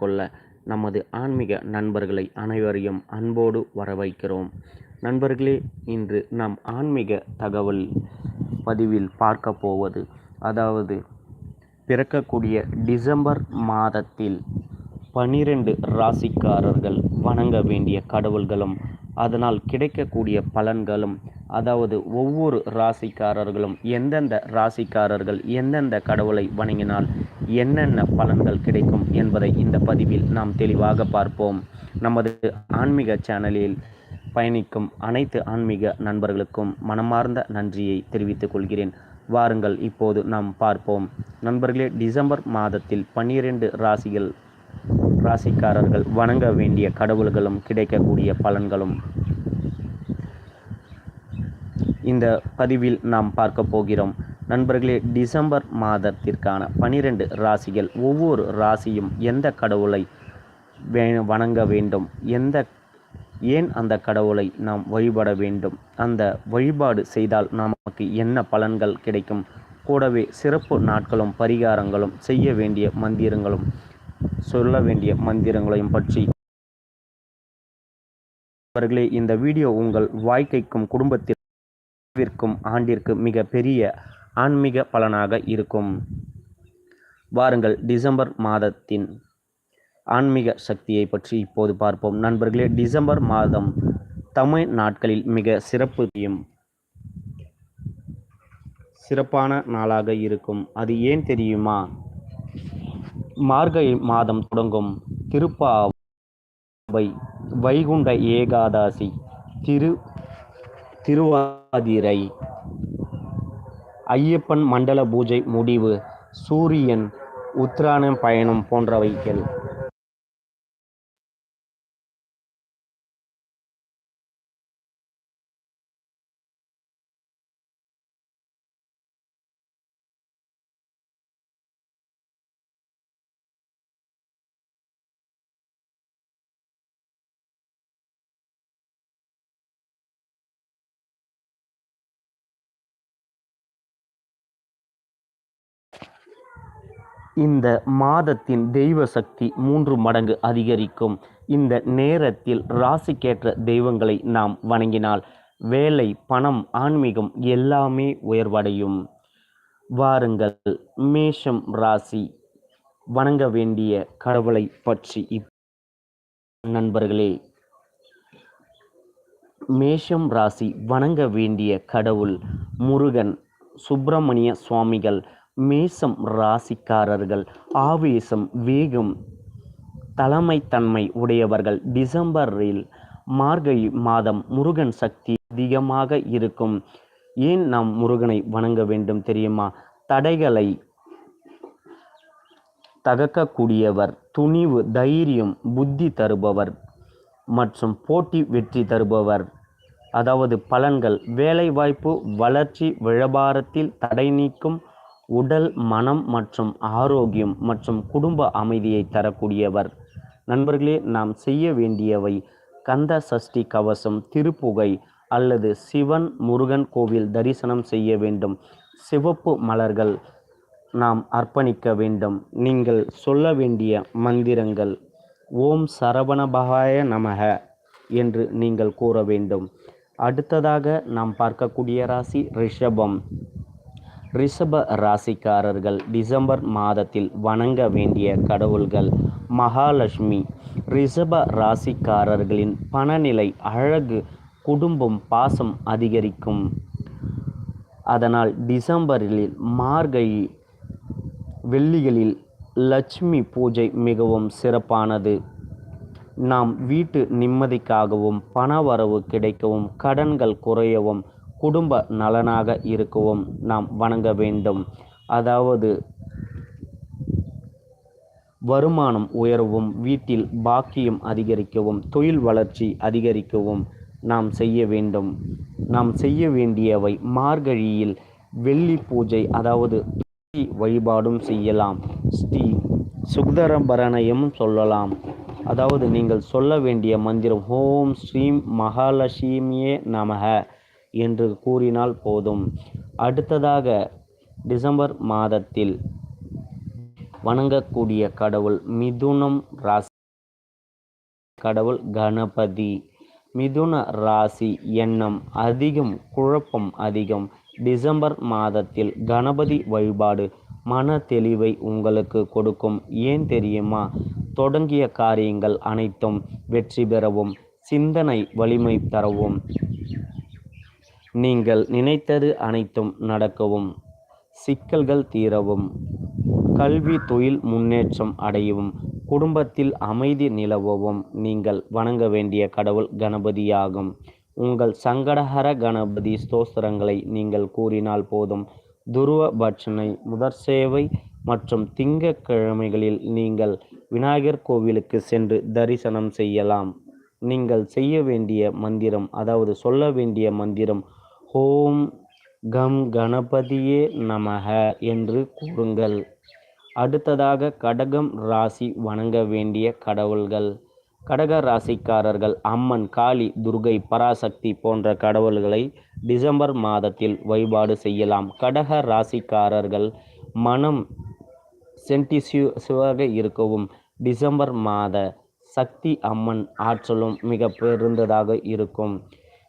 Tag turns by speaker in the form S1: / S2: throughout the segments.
S1: கொள்ள நமது ஆன்மீக நண்பர்களை அனைவரையும் அன்போடு வரவைக்கிறோம். நண்பர்களே இன்று நம் ஆன்மீக தகவல் பதிவில் பார்க்க போவது அதாவது பிறக்கக்கூடிய டிசம்பர் மாதத்தில் பனிரெண்டு ராசிக்காரர்கள் வணங்க வேண்டிய கடவுள்களும் அதனால் கிடைக்கக்கூடிய பலன்களும் அதாவது ஒவ்வொரு ராசிக்காரர்களும் எந்தெந்த ராசிக்காரர்கள் எந்தெந்த கடவுளை வணங்கினால் என்னென்ன பலன்கள் கிடைக்கும் என்பதை இந்த பதிவில் நாம் தெளிவாக பார்ப்போம். நமது ஆன்மீக சேனலில் பயணிக்கும் அனைத்து ஆன்மீக நண்பர்களுக்கும் மனமார்ந்த நன்றியை தெரிவித்துக் கொள்கிறேன். வாருங்கள் இப்போது நாம் பார்ப்போம். நண்பர்களே டிசம்பர் மாதத்தில் பன்னிரண்டு ராசிகள் ராசிக்காரர்கள் வணங்க வேண்டிய கடவுள்களும் கிடைக்கக்கூடிய பலன்களும் இந்த பதிவில் நாம் பார்க்க போகிறோம். நண்பர்களே டிசம்பர் மாதத்திற்கான பனிரெண்டு ராசிகள் ஒவ்வொரு ராசியும் எந்த கடவுளை வே வணங்க வேண்டும்? எந்த ஏன் அந்த கடவுளை நாம் வழிபட வேண்டும்? அந்த வழிபாடு செய்தால் நமக்கு என்ன பலன்கள் கிடைக்கும்? கூடவே சிறப்பு நாட்களும் பரிகாரங்களும் செய்ய வேண்டிய மந்திரங்களும் சொல்ல வேண்டிய மந்திரங்களையும் பற்றி. அவர்களே இந்த வீடியோ உங்கள் வாழ்க்கைக்கும் விற்கும் ஆண்டிற்கு மிக பெரிய ஆன்மீக பலனாக இருக்கும். வாருங்கள் டிசம்பர் மாதத்தின் ஆன்மீக சக்தியை பற்றி இப்போது பார்ப்போம். நண்பர்களே டிசம்பர் மாதம் தமிழ் நாட்களில் மிக சிறப்பும் சிறப்பான நாளாக இருக்கும். அது ஏன் தெரியுமா? மார்கழி மாதம் தொடங்கும் திருப்பாவை வைகுண்ட ஏகாதசி திரு திருவாதிரை ஐயப்பன் மண்டல பூஜை முடிவு. சூரியன் உத்ராணம் பயணம் போன்றவைகள். இந்த மாதத்தின் தெய்வ சக்தி மூன்று மடங்கு அதிகரிக்கும். இந்த நேரத்தில் ராசிக்கேற்ற தெய்வங்களை நாம் வணங்கினால் வேலை பணம் ஆன்மீகம் எல்லாமே உயர்வடையும். வாருங்கள் மேஷம் ராசி வணங்க வேண்டிய கடவுளை பற்றி இப் நண்பர்களே. மேஷம் ராசி வணங்க வேண்டிய கடவுள் முருகன் சுப்பிரமணிய சுவாமிகள் மேசம் ராசிக்காரர்கள் ஆவேசம் வேகம் தலைமைத்தன்மை உடையவர்கள். டிசம்பரில் மார்கழி மாதம் முருகன் சக்தி அதிகமாக இருக்கும். ஏன் நாம் முருகனை வணங்க வேண்டும் தெரியுமா? தடைகளை தகக்கக்கூடியவர் துணிவு தைரியம் புத்தி தருபவர் மற்றும் போட்டி வெற்றி தருபவர். அதாவது பலன்கள் வேலைவாய்ப்பு வளர்ச்சி வியாபாரத்தில் தடை நீக்கும் உடல் மனம் மற்றும் ஆரோக்கியம் மற்றும் குடும்ப அமைதியை தரக்கூடியவர். நண்பர்களே நாம் செய்ய வேண்டியவை கந்த சஷ்டி கவசம் திருப்புகை அல்லது சிவன் முருகன் கோவில் தரிசனம் செய்ய வேண்டும். சிவப்பு மலர்கள் நாம் அர்ப்பணிக்க வேண்டும். நீங்கள் சொல்ல வேண்டிய மந்திரங்கள் ஓம் சரவணபகாய நமக என்று நீங்கள் கூற வேண்டும். அடுத்ததாக நாம் பார்க்கக்கூடிய ராசி ரிஷபம். ரிஷப ராசிக்காரர்கள் டிசம்பர் மாதத்தில் வணங்க வேண்டிய கடவுள்கள் மகாலட்சுமி. ரிஷப ராசிக்காரர்களின் பணநிலை அழகு குடும்பம் பாசம் அதிகரிக்கும். அதனால் டிசம்பரில் மார்கழி வெள்ளிகளில் லட்சுமி பூஜை மிகவும் சிறப்பானது. நாம் வீட்டு நிம்மதிக்காகவும் பணவரவு கிடைக்கவும் கடன்கள் குறையவும் குடும்ப நலனாக இருக்கவும். நாம் வணங்க வேண்டும். அதாவது வருமானம் உயரவும் வீட்டில் பாக்கியம் அதிகரிக்கவும் தொழில் வளர்ச்சி அதிகரிக்கவும் நாம் செய்ய வேண்டும். நாம் செய்ய வேண்டியவை மார்கழியில் வெள்ளி பூஜை அதாவது வழிபாடும் செய்யலாம். ஸ்ரீ சுகதரபரணையும் சொல்லலாம். அதாவது நீங்கள் சொல்ல வேண்டிய மந்திரம் ஓம் ஸ்ரீம் மகாலட்சுமியே நமக. என்று கூறினால் போதும். அடுத்ததாக டிசம்பர் மாதத்தில் வணங்கக்கூடிய கடவுள் மிதுனம் ராசி. கடவுள் கணபதி. மிதுன ராசி எண்ணம் அதிகம் குழப்பம் அதிகம். டிசம்பர் மாதத்தில் கணபதி வழிபாடு மன தெளிவை உங்களுக்கு கொடுக்கும். ஏன் தெரியுமா? தொடங்கிய காரியங்கள் அனைத்தும் வெற்றி பெறவும் சிந்தனை வலிமை தரவும். நீங்கள் நினைத்தது அனைத்தும் நடக்கவும் சிக்கல்கள் தீரவும் கல்வி தொழில் முன்னேற்றம் அடையவும் குடும்பத்தில் அமைதி நிலவவும் நீங்கள் வணங்க வேண்டிய கடவுள் கணபதியாகும். உங்கள் சங்கடஹர கணபதி ஸ்தோஸ்திரங்களை நீங்கள் கூறினால் போதும். துருவ பட்சனை முதற் சேவை மற்றும் திங்கட்கிழமைகளில் நீங்கள் விநாயகர் கோவிலுக்கு சென்று தரிசனம் செய்யலாம். நீங்கள் செய்ய வேண்டிய மந்திரம் அதாவது சொல்ல வேண்டிய மந்திரம் ஓம் கம் கணபதியே நமக என்று கூறுங்கள். அடுத்ததாக கடகம் ராசி வணங்க வேண்டிய கடவுள்கள். கடக ராசிக்காரர்கள் அம்மன் காளி துர்கை பராசக்தி போன்ற கடவுள்களை டிசம்பர் மாதத்தில் வழிபாடு செய்யலாம். கடக ராசிக்காரர்கள் மனம் சென்டிசிவாக இருக்கவும் டிசம்பர் மாத சக்தி அம்மன் ஆற்றலும் மிக பெருந்ததாக இருக்கும்.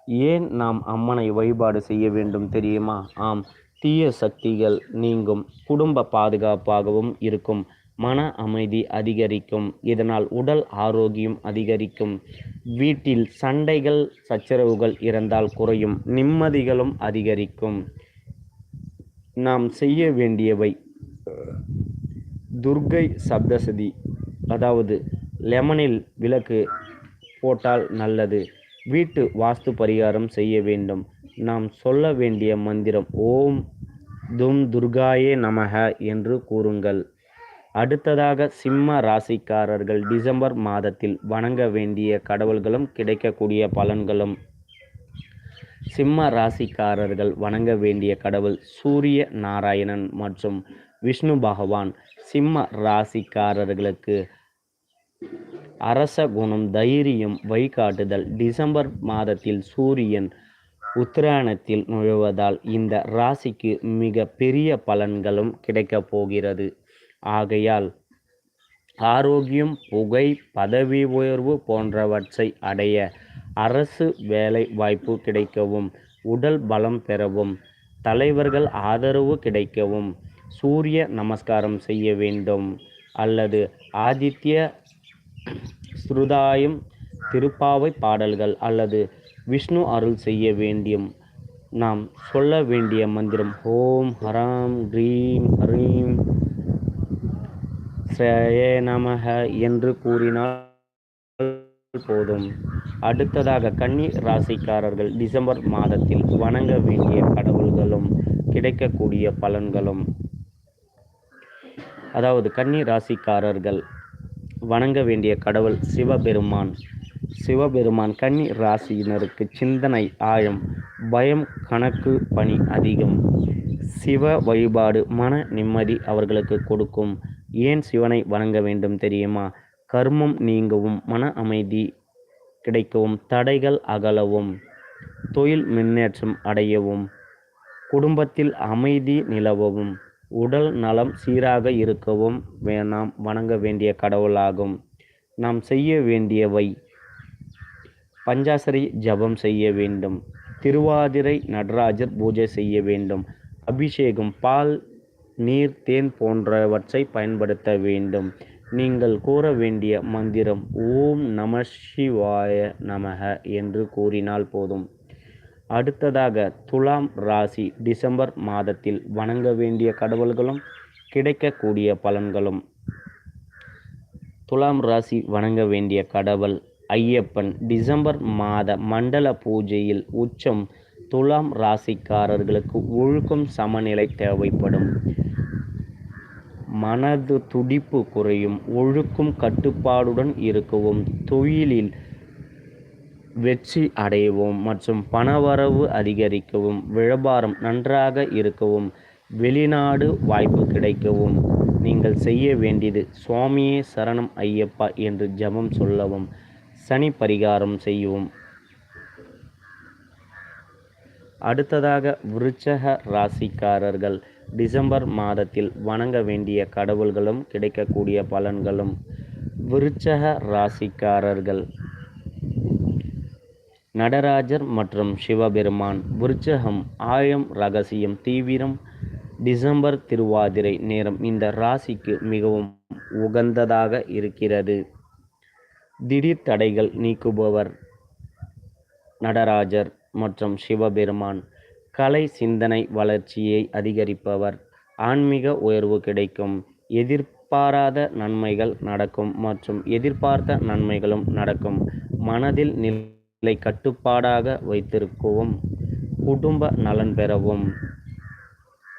S1: ஏன் நாம் அம்மனை வழிபாடு செய்ய வேண்டும் தெரியுமா? ஆம் தீய சக்திகள் நீங்கும் குடும்ப பாதுகாப்பாகவும் இருக்கும். மன அமைதி அதிகரிக்கும். இதனால் உடல் ஆரோக்கியம் அதிகரிக்கும். வீட்டில் சண்டைகள் சச்சரவுகள் இருந்தால் குறையும். நிம்மதிகளும் அதிகரிக்கும். நாம் செய்ய வேண்டியவை துர்கை சப்தசதி. அதாவது லெமனில் விளக்கு போட்டால் நல்லது. வீட்டு வாஸ்து பரிகாரம் செய்ய வேண்டும். நாம் சொல்ல வேண்டிய மந்திரம் ஓம் தும் துர்காயே நமக என்று கூறுங்கள். அடுத்ததாக சிம்ம ராசிக்காரர்கள் டிசம்பர் மாதத்தில் வணங்க வேண்டிய கடவுள்களும் கிடைக்கக்கூடிய பலன்களும். சிம்ம ராசிக்காரர்கள் வணங்க வேண்டிய கடவுள் சூரிய நாராயணன் மற்றும் விஷ்ணு பகவான். சிம்ம ராசிக்காரர்களுக்கு அரச குணம் தைரியம் வழிகாட்டுதல். டிசம்பர் மாதத்தில் சூரியன் உத்தராயணத்தில் நுழைவதால் இந்த ராசிக்கு மிக பெரிய பலன்களும் கிடைக்கப் போகிறது. ஆகையால் ஆரோக்கியம் புகை பதவி உயர்வு போன்றவற்றை அடைய அரசு வேலை வாய்ப்பு கிடைக்கவும் உடல் பலம் பெறவும் தலைவர்கள் ஆதரவு கிடைக்கவும் சூரிய நமஸ்காரம் செய்ய வேண்டும் அல்லது ஆதித்ய ஸ்ருதாயம் திருப்பாவை பாடல்கள் அல்லது விஷ்ணு அருள் செய்ய வேண்டியும் நாம் சொல்ல வேண்டிய மந்திரம் ஓம் ஹராம் க்ரீம் ஹரீம் ஸ்ரேயே நமக என்று கூறினால் போதும். அடுத்ததாக கன்னி ராசிக்காரர்கள் டிசம்பர் மாதத்தில் வணங்க வேண்டிய கடவுள்களும் கிடைக்கக்கூடிய பலன்களும். அதாவது கன்னி ராசிக்காரர்கள் வணங்க வேண்டிய கடவுள் சிவபெருமான். சிவபெருமான் கன்னி ராசியினருக்கு சிந்தனை ஆழம் பயம் கணக்கு பணி அதிகம். சிவ வழிபாடு மன நிம்மதி அவர்களுக்கு கொடுக்கும். ஏன் சிவனை வணங்க வேண்டும் தெரியுமா? கர்மம் நீங்கவும் மன அமைதி கிடைக்கவும் தடைகள் அகலவும் தொழில் முன்னேற்றம் அடையவும் குடும்பத்தில் அமைதி நிலவவும் உடல் நலம் சீராக இருக்கவும் நாம் வணங்க வேண்டிய கடவுளாகும். நாம் செய்ய வேண்டியவை பஞ்சாசரி ஜபம் செய்ய வேண்டும். திருவாதிரை நடராஜர் பூஜை செய்ய வேண்டும். அபிஷேகம் பால் நீர் தேன் போன்றவற்றை பயன்படுத்த வேண்டும். நீங்கள் கூற வேண்டிய மந்திரம் ஓம் நம சிவாய நமக என்று கூறினால் போதும். அடுத்ததாக துலாம் ராசி டிசம்பர் மாதத்தில் வணங்க வேண்டிய கடவுள்களும் கிடைக்கக்கூடிய பலன்களும். துலாம் ராசி வணங்க வேண்டிய கடவுள் ஐயப்பன். டிசம்பர் மாத மண்டல பூஜையில் உச்சம் துலாம் ராசிக்காரர்களுக்கு ஒழுக்கம் சமநிலை தேவைப்படும். மனது துடிப்பு குறையும் ஒழுக்கும் கட்டுப்பாடுடன் இருக்கவும் தொழிலில் வெற்றி அடையவும் மற்றும் பணவரவு அதிகரிக்கவும் வியாபாரம் நன்றாக இருக்கவும் வெளிநாடு வாய்ப்பு கிடைக்கவும் நீங்கள் செய்ய வேண்டியது சுவாமியே சரணம் ஐயப்பா என்று ஜெபம் சொல்லவும் சனி பரிகாரம் செய்யவும். அடுத்ததாக விருச்சக ராசிக்காரர்கள் டிசம்பர் மாதத்தில் வணங்க வேண்டிய கடவுள்களும் கிடைக்கக்கூடிய பலன்களும். விருச்சக ராசிக்காரர்கள் நடராஜர் மற்றும் சிவபெருமான். விருச்சகம் ஆயம் ரகசியம் தீவிரம் டிசம்பர் திருவாதிரை நேரம் இந்த ராசிக்கு மிகவும் உகந்ததாக இருக்கிறது. திடீர் தடைகள் நீக்குபவர் நடராஜர் மற்றும் சிவபெருமான். கலை சிந்தனை வளர்ச்சியை அதிகரிப்பவர். ஆன்மீக உயர்வு கிடைக்கும். எதிர்பாராத நன்மைகள் நடக்கும் மற்றும் எதிர்பார்த்த நன்மைகளும் நடக்கும். மனதில் நில் கட்டுப்பாடாக வைத்திருக்கவும் குடும்ப நலன் பெறவும்.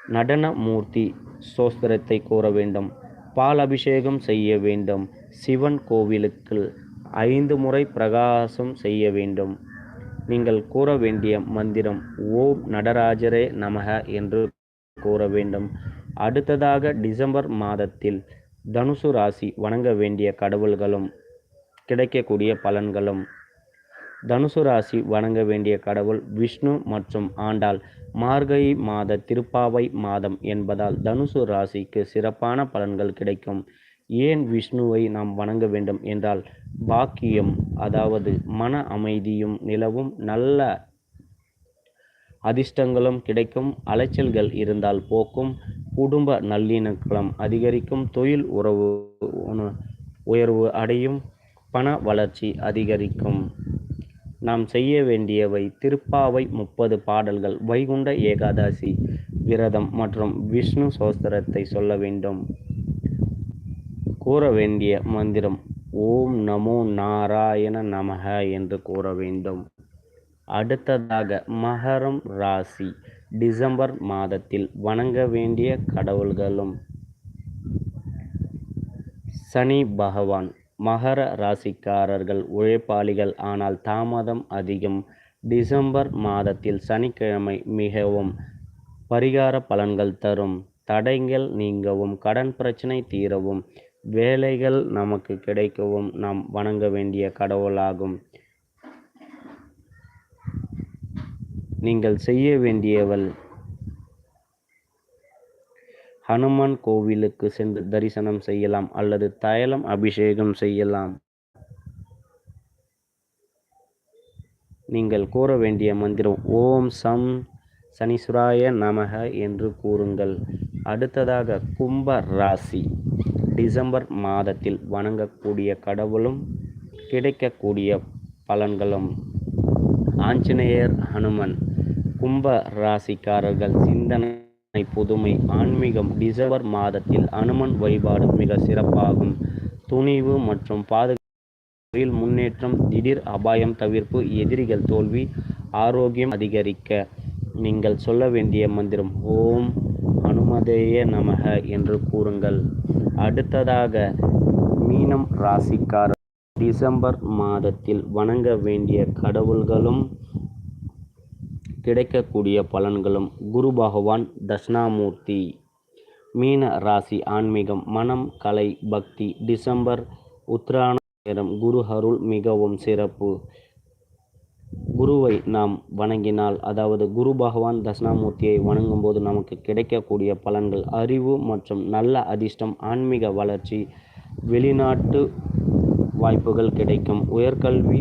S1: நடன மூர்த்தி சோஸ்திரத்தை கூற வேண்டும் பால் அபிஷேகம் செய்ய வேண்டும் சிவன் கோவிலுக்கு ஐந்து முறை பிரகாசம் செய்ய வேண்டும். நீங்கள் கூற வேண்டிய மந்திரம் ஓம் நடராஜரே நமக என்று கூற வேண்டும். அடுத்ததாக டிசம்பர் மாதத்தில் தனுசு ராசி வணங்க வேண்டிய கடவுள்களும் கிடைக்கக்கூடிய பலன்களும் தனுசு ராசி வணங்க வேண்டிய கடவுள் விஷ்ணு மற்றும் ஆண்டாள் மார்கழி மாத திருப்பாவை மாதம் என்பதால் தனுசு ராசிக்கு சிறப்பான பலன்கள் கிடைக்கும். ஏன் விஷ்ணுவை நாம் வணங்க வேண்டும் என்றால் பாக்கியம் அதாவது மன அமைதியும் நிலவும் நல்ல அதிர்ஷ்டங்களும் கிடைக்கும். அலைச்சல்கள் இருந்தால் போக்கும். குடும்ப நல்லிணக்கம் அதிகரிக்கும். தொழில் உறவு உயர்வு அடையும். பண வளர்ச்சி அதிகரிக்கும். நாம் செய்ய வேண்டியவை திருப்பாவை முப்பது பாடல்கள். வைகுண்ட ஏகாதசி விரதம் மற்றும் விஷ்ணு சோஸ்திரத்தை சொல்ல வேண்டும். கூற வேண்டிய மந்திரம் ஓம் நமோ நாராயண நமக என்று கூற வேண்டும். அடுத்ததாக மகரம் ராசி டிசம்பர் மாதத்தில் வணங்க வேண்டிய கடவுள்களும் சனி பகவான் மகர ராசிக்காரர்கள் உழைப்பாளிகள். ஆனால் தாமதம் அதிகம். டிசம்பர் மாதத்தில் சனிக்கிழமை மிகவும் பரிகார பலன்கள் தரும். தடைகள் நீங்கவும் கடன் பிரச்சனை தீரவும் வேலைகள் நமக்கு கிடைக்கவும் நாம் வணங்க வேண்டிய கடவுளாகும். நீங்கள் செய்ய வேண்டியவள் ஹனுமான் கோவிலுக்கு சென்று தரிசனம் செய்யலாம் அல்லது தைலம் அபிஷேகம் செய்யலாம். நீங்கள் கூற வேண்டிய மந்திரம் ஓம் சம் சனீஸ்வராய நமக என்று கூறுங்கள். அடுத்ததாக கும்ப ராசி. டிசம்பர் மாதத்தில் வணங்கக்கூடிய கடவுளும் கிடைக்கக்கூடிய பலன்களும். ஆஞ்சநேயர் ஹனுமன். கும்ப ராசிக்காரர்கள் சிந்தனை புதுமை ஆன்மீகம் டிசம்பர் மாதத்தில் அனுமன் வழிபாடு மிக சிறப்பாகும். துணிவு மற்றும் பாதுகாப்பில் முன்னேற்றம் திடீர் அபாயம் தவிர்ப்பு எதிரிகள் தோல்வி ஆரோக்கியம் அதிகரிக்க நீங்கள் சொல்ல வேண்டிய மந்திரம் ஓம் அனுமதேய நமக என்று கூறுங்கள். அடுத்ததாக மீனம் ராசிக்காரர். டிசம்பர் மாதத்தில் வணங்க வேண்டிய கடவுள்களும் கிடைக்கக்கூடிய பலன்களும் குரு பகவான் தட்சிணாமூர்த்தி. மீன ராசி ஆன்மீகம் மனம் கலை பக்தி டிசம்பர் உத்ராண நேரம் குரு அருள் மிகவும் சிறப்பு. குருவை நாம் வணங்கினால் அதாவது குரு பகவான் தட்சிணாமூர்த்தியை வணங்கும் போது நமக்கு கிடைக்கக்கூடிய பலன்கள் அறிவு மற்றும் நல்ல அதிர்ஷ்டம் ஆன்மீக வளர்ச்சி வெளிநாட்டு வாய்ப்புகள் கிடைக்கும். உயர்கல்வி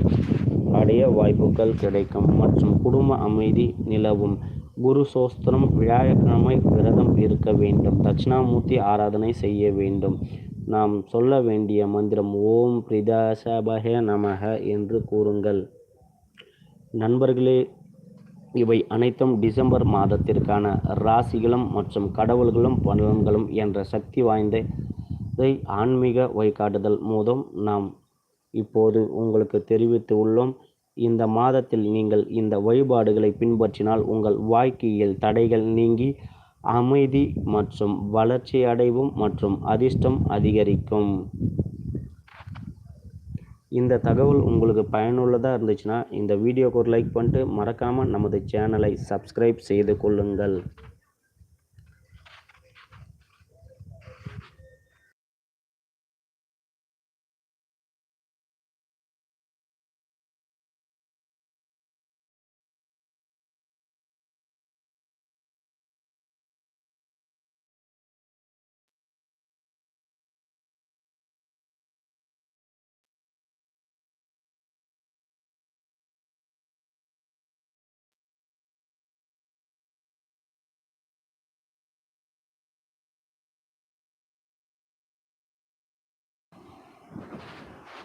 S1: அடைய வாய்ப்புகள் கிடைக்கும். மற்றும் குடும்ப அமைதி நிலவும். குரு சோஸ்திரம் வியாழக்கிழமை விரதம் இருக்க வேண்டும். தட்சிணாமூர்த்தி ஆராதனை செய்ய வேண்டும். நாம் சொல்ல வேண்டிய மந்திரம் ஓம் பிரிதாசபக நமக என்று கூறுங்கள். நண்பர்களே இவை அனைத்தும் டிசம்பர் மாதத்திற்கான ராசிகளும் மற்றும் கடவுள்களும் பலன்களும் என்ற சக்தி வாய்ந்ததை ஆன்மீக வழிகாட்டுதல் மூலம் நாம் இப்போது உங்களுக்கு தெரிவித்து உள்ளோம் இந்த மாதத்தில் நீங்கள் இந்த வழிபாடுகளை பின்பற்றினால் உங்கள் வாழ்க்கையில் தடைகள் நீங்கி அமைதி மற்றும் வளர்ச்சி அடைவும் மற்றும் அதிர்ஷ்டம் அதிகரிக்கும். இந்த தகவல் உங்களுக்கு பயனுள்ளதாக இருந்துச்சுன்னா இந்த வீடியோக்கு ஒரு லைக் பண்ணிட்டு மறக்காமல் நமது சேனலை சப்ஸ்கிரைப் செய்து கொள்ளுங்கள்.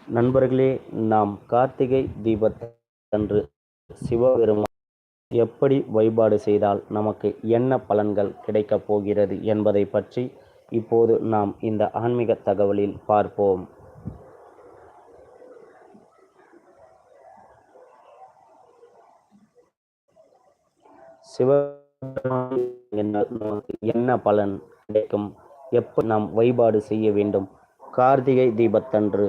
S1: நண்பர்களே நாம் கார்த்திகை தீபத்தன்று சிவபெருமான் எப்படி வழிபாடு செய்தால் நமக்கு என்ன பலன்கள் கிடைக்கப் போகிறது என்பதை பற்றி இப்போது நாம் இந்த ஆன்மீக தகவலில் பார்ப்போம். சிவபெருமான் என்ன பலன் கிடைக்கும்? எப்போ நாம் வழிபாடு செய்ய வேண்டும்? கார்த்திகை தீபத்தன்று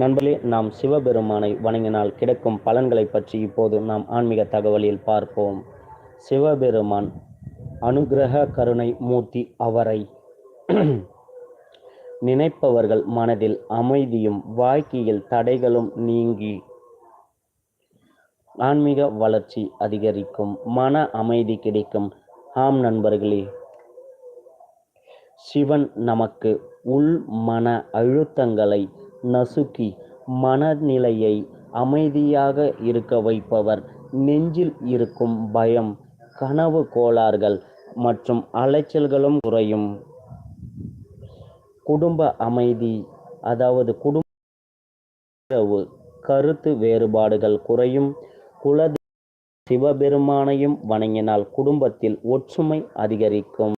S1: நண்பர்களே நாம் சிவபெருமானை வணங்கினால் கிடைக்கும் பலன்களை பற்றி இப்போது நாம் ஆன்மீக தகவலில் பார்ப்போம். சிவபெருமான் அனுகிரக கருணை மூர்த்தி அவரை நினைப்பவர்கள் மனதில் அமைதியும் வாழ்க்கையில் தடைகளும் நீங்கி ஆன்மீக வளர்ச்சி அதிகரிக்கும் மன அமைதி கிடைக்கும். ஆம் நண்பர்களே சிவன் நமக்கு உள் மன அழுத்தங்களை நசுக்கி மனநிலையை அமைதியாக இருக்க வைப்பவர். நெஞ்சில் இருக்கும் பயம் கனவு கோளாறுகள் மற்றும் அலைச்சல்களும் குறையும். குடும்ப அமைதி அதாவது குடும்ப கருத்து வேறுபாடுகள் குறையும். குல சிவபெருமானையும் வணங்கினால் குடும்பத்தில் ஒற்றுமை அதிகரிக்கும்.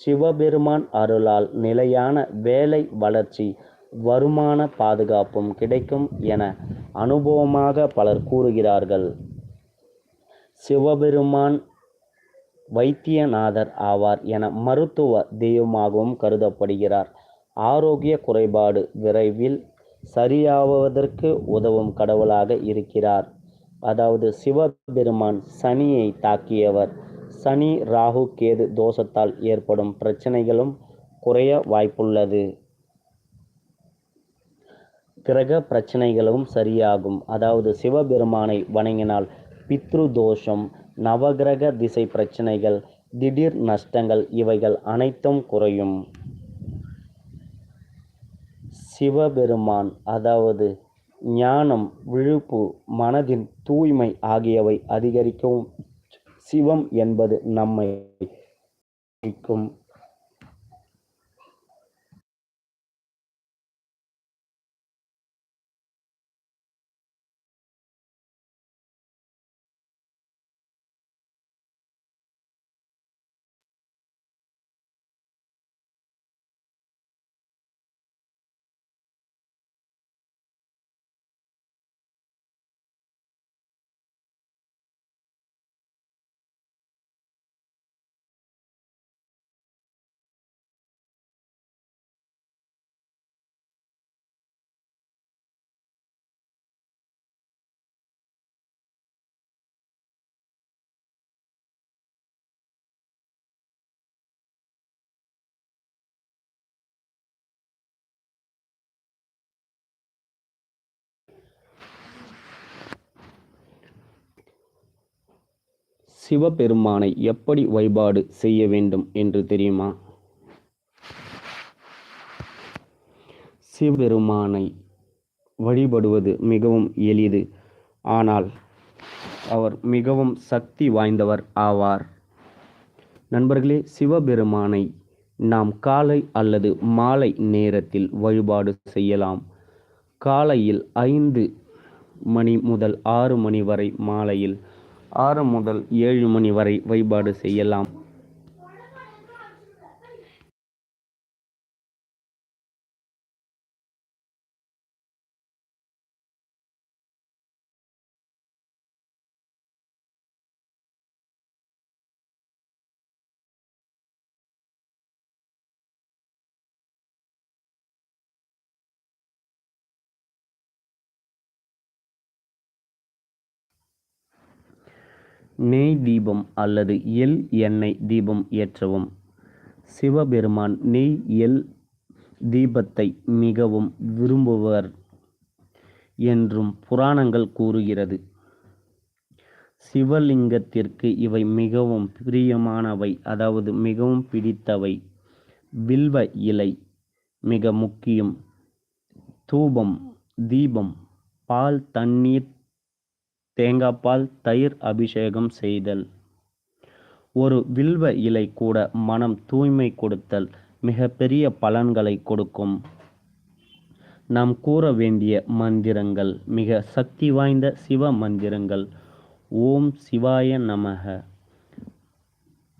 S1: சிவபெருமான் அருளால் நிலையான வேலை வளர்ச்சி வருமான பாதுகாப்பும் கிடைக்கும் என அனுபவமாக பலர் கூறுகிறார்கள். சிவபெருமான் வைத்தியநாதர் ஆவார் என மருத்துவ தெய்வமாகவும் கருதப்படுகிறார். ஆரோக்கிய குறைபாடு விரைவில் சரியாவதற்கு உதவும் கடவுளாக இருக்கிறார். அதாவது சிவபெருமான் சனியை தாக்கியவர். சனி ராகு கேது தோஷத்தால் ஏற்படும் பிரச்சனைகளும் குறைய வாய்ப்புள்ளது. கிரக பிரச்சனைகளும் சரியாகும். அதாவது சிவபெருமானை வணங்கினால் பித்ரு தோஷம் நவகிரக திசை பிரச்சனைகள் திடீர் நஷ்டங்கள் இவைகள் அனைத்தும் குறையும். சிவபெருமான் அதாவது ஞானம் விழுப்பு மனதின் தூய்மை ஆகியவை அதிகரிக்கவும் சிவம் என்பது நம்மை சிவபெருமானை எப்படி வழிபாடு செய்ய வேண்டும் என்று தெரியுமா? சிவபெருமானை வழிபடுவது மிகவும் எளிது. ஆனால் அவர் மிகவும் சக்தி வாய்ந்தவர் ஆவார். நண்பர்களே சிவபெருமானை நாம் காலை அல்லது மாலை நேரத்தில் வழிபாடு செய்யலாம். காலையில் ஐந்து மணி முதல் ஆறு மணி வரை மாலையில் ஆறு முதல் ஏழு மணி வரை வழிபாடு செய்யலாம். நெய் தீபம் அல்லது எள் எண்ணெய் தீபம் ஏற்றவும். சிவபெருமான் நெய் எல் தீபத்தை மிகவும் விரும்புவர் என்றும் புராணங்கள் கூறுகிறது. சிவலிங்கத்திற்கு இவை மிகவும் பிரியமானவை அதாவது மிகவும் பிடித்தவை. வில்வ இலை மிக முக்கியம். தூபம் தீபம் பால் தண்ணீர் தேங்காய்பால் தயிர் அபிஷேகம் செய்தல். ஒரு வில்வ இலை கூட மனம் தூய்மை கொடுத்தல் மிக பெரிய பலன்களை கொடுக்கும். நாம் கூற வேண்டிய மந்திரங்கள் மிக சக்தி வாய்ந்த சிவ மந்திரங்கள். ஓம் சிவாய நமக.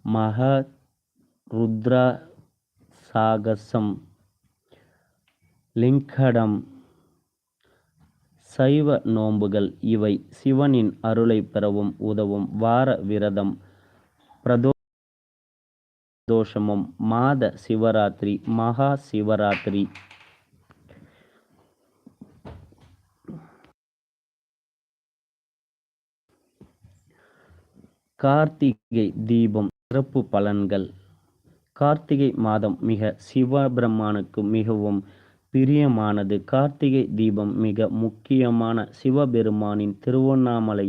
S1: மகா ருத்ரா சாகசம். லிங்கடம் சைவ நோன்புகள். இவை சிவனின் அருளை பெறவும் உதவும் வார விரதம் பிரதோஷமும் மாத சிவராத்திரி மகா சிவராத்திரி. கார்த்திகை தீபம் சிறப்பு பலன்கள். கார்த்திகை மாதம் மிக சிவபிரம்மானுக்கு மிகவும் பிரியமானது. கார்த்திகை தீபம் மிக முக்கியமான சிவபெருமானின் திருவண்ணாமலை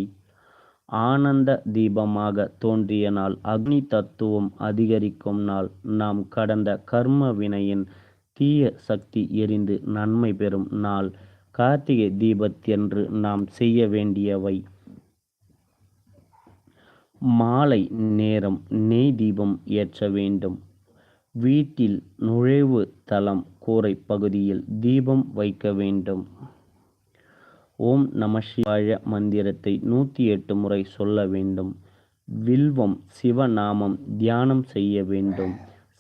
S1: ஆனந்த தீபமாக தோன்றிய நாள். அக்னி தத்துவம் அதிகரிக்கும் நாள். நாம் கடந்த கர்ம வினையின் தீய சக்தி எரிந்து நன்மை பெறும் நாள். கார்த்திகை தீபத்தன்று நாம் செய்ய வேண்டியவை. மாலை நேரம் நெய் தீபம் ஏற்ற வேண்டும். வீட்டில் நுழைவு தளம் கூரை பகுதியில் தீபம் வைக்க வேண்டும். ஓம் நம சிவாய மந்திரத்தை நூற்றி எட்டு முறை சொல்ல வேண்டும். வில்வம் சிவநாமம் தியானம் செய்ய வேண்டும்.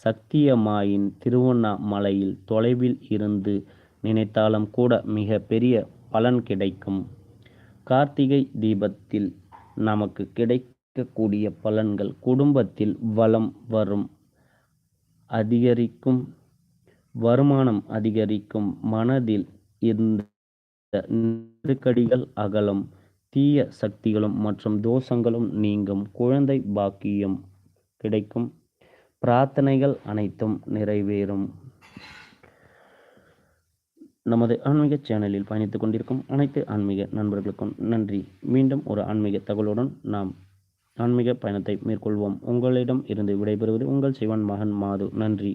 S1: சத்தியமாயின் திருவண்ணாமலையில் தொலைவில் இருந்து நினைத்தாலும் கூட மிக பெரிய பலன் கிடைக்கும். கார்த்திகை தீபத்தில் நமக்கு கிடைக்கக்கூடிய பலன்கள் குடும்பத்தில் வளம் வரும். அதிகரிக்கும் வருமானம் அதிகரிக்கும் மனதில் இருந்த நெருக்கடிகள் அகலும் தீய சக்திகளும் மற்றும் தோஷங்களும் நீங்கும். குழந்தை பாக்கியம் கிடைக்கும். பிரார்த்தனைகள் அனைத்தும் நிறைவேறும். நமது ஆன்மீக சேனலில் பயணித்துக் கொண்டிருக்கும் அனைத்து ஆன்மீக நண்பர்களுக்கும் நன்றி. மீண்டும் ஒரு ஆன்மீக தகவலுடன் நாம் ஆன்மீக பயணத்தை மேற்கொள்வோம். உங்களிடம் இருந்து விடைபெறுவது உங்கள் சிவன் மகன் மாது. நன்றி.